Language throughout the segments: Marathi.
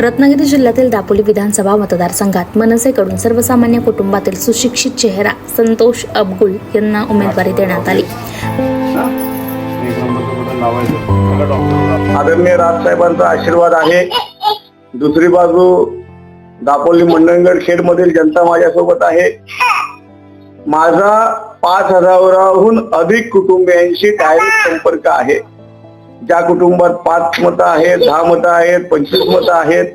रत्नागिरी जिल्ह्यातील दापोली विधानसभा मतदारसंघात मनसेकडून सर्वसामान्य कुटुंबातील सुशिक्षित चेहरा संतोष अबगुल यांना उमेदवारी देण्यात आली. आदरणीय राजसाहेबांचा आशीर्वाद आहे. दुसरी बाजू दापोली मंडणगड खेड मधील जनता माझ्यासोबत आहे. माझा पाच हजाराहून अधिक कुटुंबियांशी डायरेक्ट संपर्क आहे. ज्या कुटुंबात पाच मतं आहेत दहा मतं आहेत पंचवीस मतं आहेत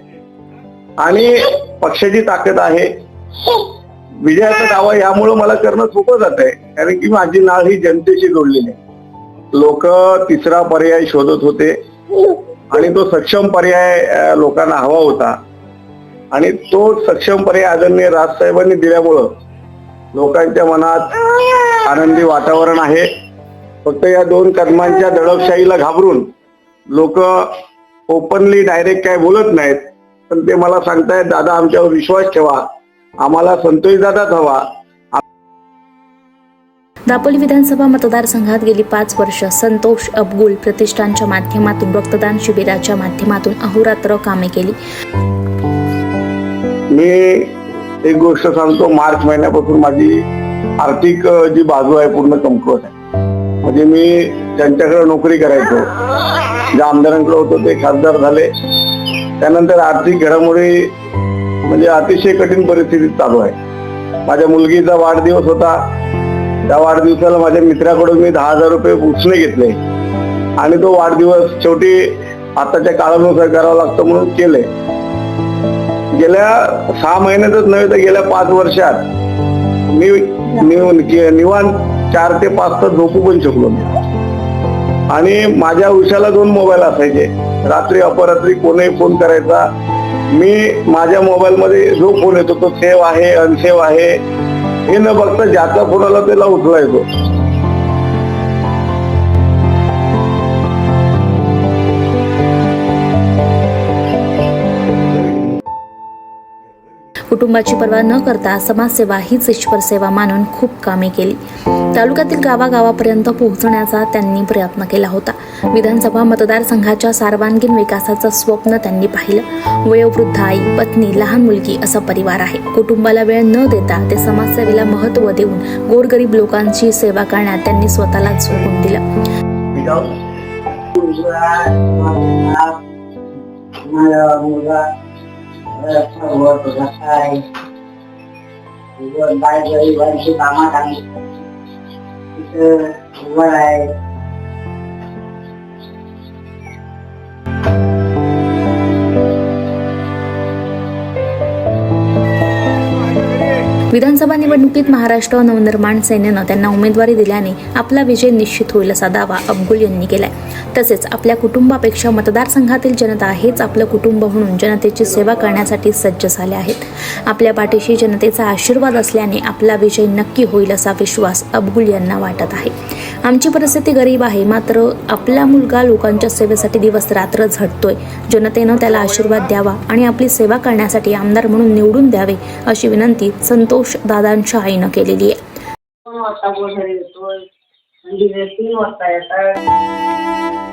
आणि पक्षाची ताकद आहे. विजयाचा दावा यामुळं मला करणं सोपं जात आहे कारण की माझी नाळ ही जनतेशी जोडलेली आहे. लोक तिसरा पर्याय शोधत होते. आणि तो सक्षम पर्याय लोकांना हवा होता. आणि तो सक्षम पर्याय आदरणीय राजसाहेबांनी दिल्यामुळं लोकांच्या मनात आनंदी वातावरण आहे. फक्त या दोन कदमांच्या दडपशाहीला घाबरून लोक ओपनली डायरेक्ट काय बोलत नाहीत पण ते मला सांगतायत दादा आमच्यावर विश्वास ठेवा. आम्हाला संतोष दादाच हवा. दापोली विधानसभा मतदारसंघात गेली पाच वर्ष संतोष अबगुल प्रतिष्ठानच्या माध्यमातून रक्तदान शिबिराच्या माध्यमातून अहोरात्र कामे केली. मी एक गोष्ट सांगतो मार्च महिन्यापासून माझी आर्थिक जी बाजू आहे पूर्ण कमकुवत आहे. म्हणजे मी त्यांच्याकडे नोकरी करायचो. ज्या आमदारांकडे होतो ते खासदार झाले. त्यानंतर आर्थिक घडामोडी म्हणजे अतिशय कठीण परिस्थितीत चालू आहे. माझ्या मुलगीचा वाढदिवस होता. त्या वाढदिवसाला माझ्या मित्राकडून मी दहा हजार रुपये उसने घेतले. आणि तो वाढदिवस शेवटी आताच्या काळानुसार करावा लागतो म्हणून केले. गेल्या सहा महिन्यातच नव्हे तर गेल्या पाच वर्षात मी निवांत चार ते पाच तास झोपू पण शकलो मी आणि माझ्या उशाला दोन मोबाईल असायचे. रात्री अपरात्री कोणीही फोन करायचा. मी माझ्या मोबाईल मध्ये जो फोन येतो तो सेव्ह आहे अनसेव्ह आहे. हे न बघता ज्याचा फोन आला त्याला उचलायचो कुटुंबाची पर्वा न करता समाजसेवा हीच ईश्वर सेवा मानून खूप कामे केली. तालुक्यातील गावागावापर्यंत पोहोचण्याचा त्यांनी प्रयत्न केला होता. विधानसभा मतदारसंघाच्या सर्वांगीण विकासाचं स्वप्न त्यांनी पाहिलं. वयोवृद्ध आई पत्नी लहान मुलगी असा परिवार आहे. कुटुंबाला वेळ न देता ते समाजसेवेला महत्त्व देऊन गोरगरीब लोकांची सेवा करण्यात त्यांनी स्वतःला झोकून दिलं. माझा मुलगा वर्क कसा आहे बाय गरिबांची कामात आम्ही तिथं उभा आहे. विधानसभा निवडणुकीत महाराष्ट्र नवनिर्माण सेनेनं त्यांना उमेदवारी दिल्याने आपला विजय निश्चित होईल असा दावा अब्गुल यांनी केलाय. तसेच आपल्या कुटुंबापेक्षा मतदारसंघातील जनता हेच आपलं कुटुंब म्हणून जनतेची सेवा करण्यासाठी सज्ज झाले आहेत. आपल्या पाठीशी जनतेचा आशीर्वाद असल्याने आपला विजय नक्की होईल असा विश्वास अब्गुल यांना वाटत आहे. आमची परिस्थिती गरीब आहे मात्र आपला मुलगा लोकांच्या सेवेसाठी दिवस रात्र झटतोय. जनतेनं त्याला आशीर्वाद द्यावा आणि आपली सेवा करण्यासाठी आमदार म्हणून निवडून द्यावे अशी विनंती संतोष दादांच्या आईनं केलेली आहे दोन वाजता गोधडी येतोय म्हणजे तीन वाजता येतात